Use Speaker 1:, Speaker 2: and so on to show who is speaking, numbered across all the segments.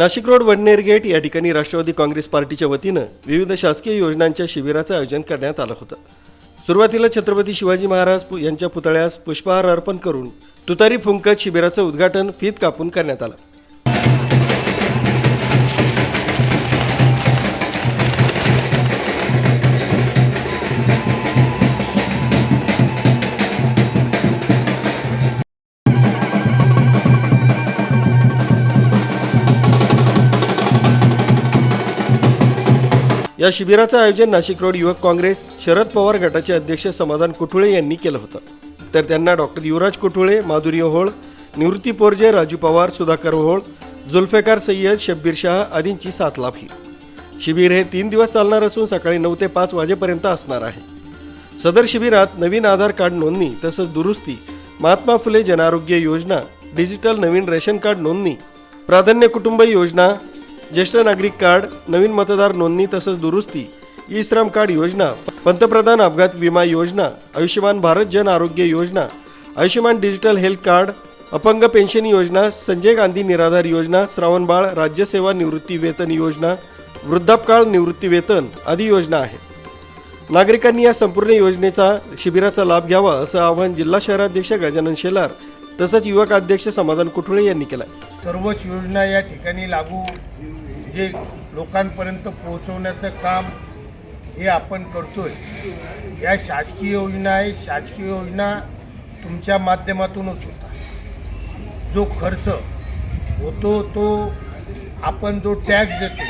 Speaker 1: Nashik road Wadner gate या ठिकाणी राष्ट्रवादी काँग्रेस पार्टीच्या वतीनं विविध शासकीय योजनांच्या शिबिराचं आयोजन करण्यात आलं होतं. सुरुवातीला छत्रपती शिवाजी महाराज पु- यांच्या पुतळ्यास पुष्पहार अर्पण करून तुतारी फुंकत शिबिराचं उद्घाटन फीत कापून करण्यात आलं. या शिबिराचं आयोजन नाशिक रोड युवक काँग्रेस शरद पवार गटाचे अध्यक्ष समाधान कुठुळे यांनी केलं होतं. तर त्यांना डॉक्टर युवराज कुठुळे माधुरी ओहोळ निवृत्ती पोरजे राजू पवार सुधाकर ओहोळ जुल्फेकार सय्यद शब्बीर शाह आदींची साथ लाभली. शिबिर हे तीन दिवस चालणार असून सकाळी नऊ ते पाच वाजेपर्यंत असणार आहे. सदर शिबिरात नवीन आधार कार्ड नोंदणी तसंच दुरुस्ती महात्मा फुले जनआरोग्य योजना डिजिटल नवीन रेशन कार्ड नोंदणी प्राधान्य कुटुंब योजना ज्येष्ठ नागरिक कार्ड नवीन मतदार नोंदणी तसंच दुरुस्ती ई श्रम कार्ड योजना पंतप्रधान अपघात विमा योजना आयुष्यमान भारत जन आरोग्य योजना आयुष्यमान डिजिटल हेल्थ कार्ड अपंग पेन्शन योजना संजय गांधी निराधार योजना श्रावणबाळ राज्यसेवा निवृत्ती वेतन योजना वृद्धापकाळ निवृत्ती वेतन आदी योजना आहेत. नागरिकांनी या संपूर्ण योजनेचा शिबिराचा लाभ घ्यावा असं आवाहन जिल्हा शहराध्यक्ष गजानन शेलार तसंच युवक अध्यक्ष समाधान कुठुळे यांनी केलं
Speaker 2: सर्वच योजना या ठिकाणी लागू जे लोकांपर्यंत पोहोचवण्याचं काम हे आपण करतोय. या शासकीय योजना आहे. शासकीय योजना तुमच्या माध्यमातूनच होता. जो खर्च होतो तो आपण जो टॅक्स देतो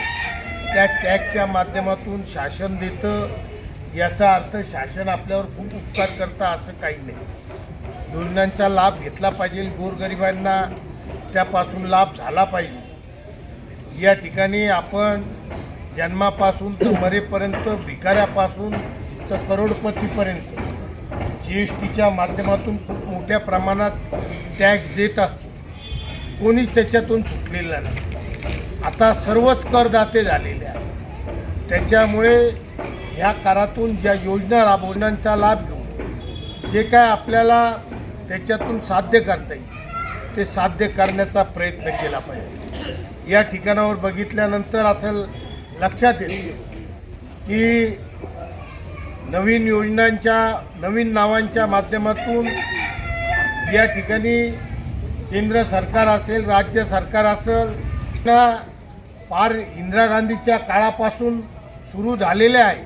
Speaker 2: त्या टॅक्सच्या माध्यमातून शासन देतं. याचा अर्थ शासन आपल्यावर खूप उपकार करतं असं काही नाही. योजनांचा लाभ घेतला पाहिजे गोरगरिबांना. त्यापासून लाभ झाला पाहिजे. या ठिकाणी आपण जन्मापासून तर मरेपर्यंत भिकाऱ्यापासून तर करोडपतीपर्यंत जी एस टीच्या माध्यमातून खूप मोठ्या प्रमाणात टॅक्स देत असतो. कोणीच त्याच्यातून सुटलेला नाही. आता सर्वच करदाते झालेले आहेत. त्याच्यामुळे ह्या करातून ज्या योजना राबवण्यांचा लाभ घेऊन जे काय आपल्याला त्याच्यातून साध्य करता येईल ते साध्य करण्याचा प्रयत्न केला पाहिजे. या ठिकाणावर बघितल्यानंतर असं लक्षात येते की नवीन योजनांच्या नवीन नावांच्या माध्यमातून या ठिकाणी केंद्र सरकार असेल राज्य सरकार असेल त्या फार इंदिरा गांधीच्या काळापासून सुरू झालेल्या आहे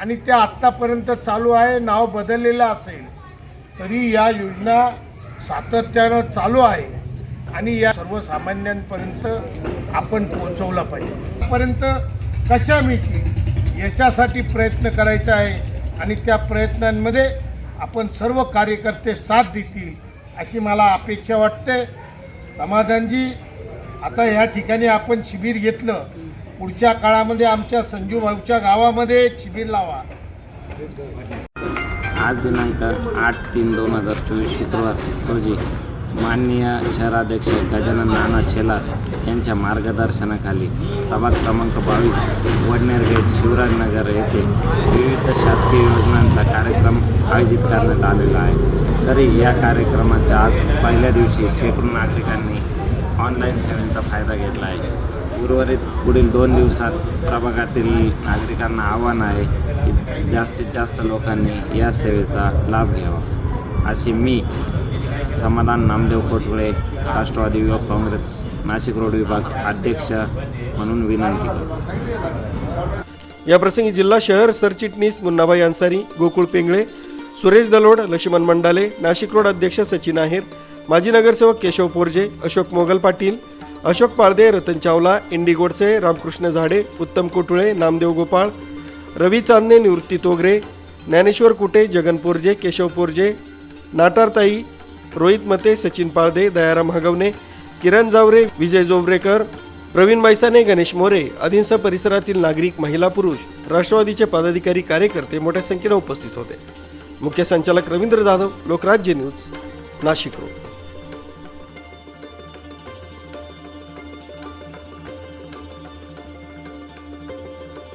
Speaker 2: आणि त्या आत्तापर्यंत चालू आहे नाव बदललेलं असेल तरी या योजना सातत्यानं चालू आहे. आणि या सर्वसामान्यांपर्यंत आपण पोहोचवलं पाहिजे. पर्यंत कशा मिळतील याच्यासाठी प्रयत्न करायचा आहे आणि त्या प्रयत्नांमध्ये आपण सर्व कार्यकर्ते साथ देतील अशी मला अपेक्षा वाटते. समाधानजी आता या ठिकाणी आपण शिबिर घेतलं. पुढच्या काळामध्ये आमच्या संजू भाऊच्या गावामध्ये शिबिर लावा.
Speaker 3: आज दिनांक आठ तीन दोन हजार चोवीस शुक्रवार रोजी माननीय शहराध्यक्ष गजानन नाना शेलार यांच्या मार्गदर्शनाखाली प्रभाग क्रमांक बावीस वडनेर गेट शिवराजनगर येथे विविध शासकीय योजनांचा कार्यक्रम आयोजित करण्यात आलेला आहे. तरी या कार्यक्रमाच्या आज पहिल्या दिवशी शेकडो नागरिकांनी ऑनलाईन सेवेचा फायदा घेतला आहे. उर्वरित पुढील दोन दिवसात प्रभागातील नागरिकांना आव्हान आहे की जास्तीत जास्त लोकांनी या सेवेचा लाभ घ्यावा. अशी मी समाधान नामदेव कोटवळे राष्ट्रवादी युवक काँग्रेस नाशिक रोड विभाग अध्यक्ष म्हणून विनंती
Speaker 1: याप्रसंगी जिल्हा शहर सरचिटणीस मुन्नाभाई अन्सारी गोकुळ पेंगळे सुरेश दलोड लक्ष्मण मंडाले नाशिक रोड अध्यक्ष सचिन आहेर माजी नगरसेवक केशव पोरजे अशोक मोगल पाटील अशोक पाळदे रतन चावला इंडी गोडसे रामकृष्ण झाडे उत्तम कोटुळे नामदेव गोपाळ रवी चांदणे निवृत्ती तोगरे ज्ञानेश्वर कुटे जगन पोरजे केशव पोरजे नाटारताई रोहित मते सचिन पाळदे दयाराम हगवणे किरण जावरे विजय जोवरेकर प्रवीण बैसाने गणेश मोरे अधिंस परिसरातील नागरिक महिला पुरुष राष्ट्रवादीचे पदाधिकारी कार्यकर्ते मोठ्या संख्येने उपस्थित होते. मुख्य संचालक रवींद्र जाधव लोकराज्य न्यूज नाशिक रोड.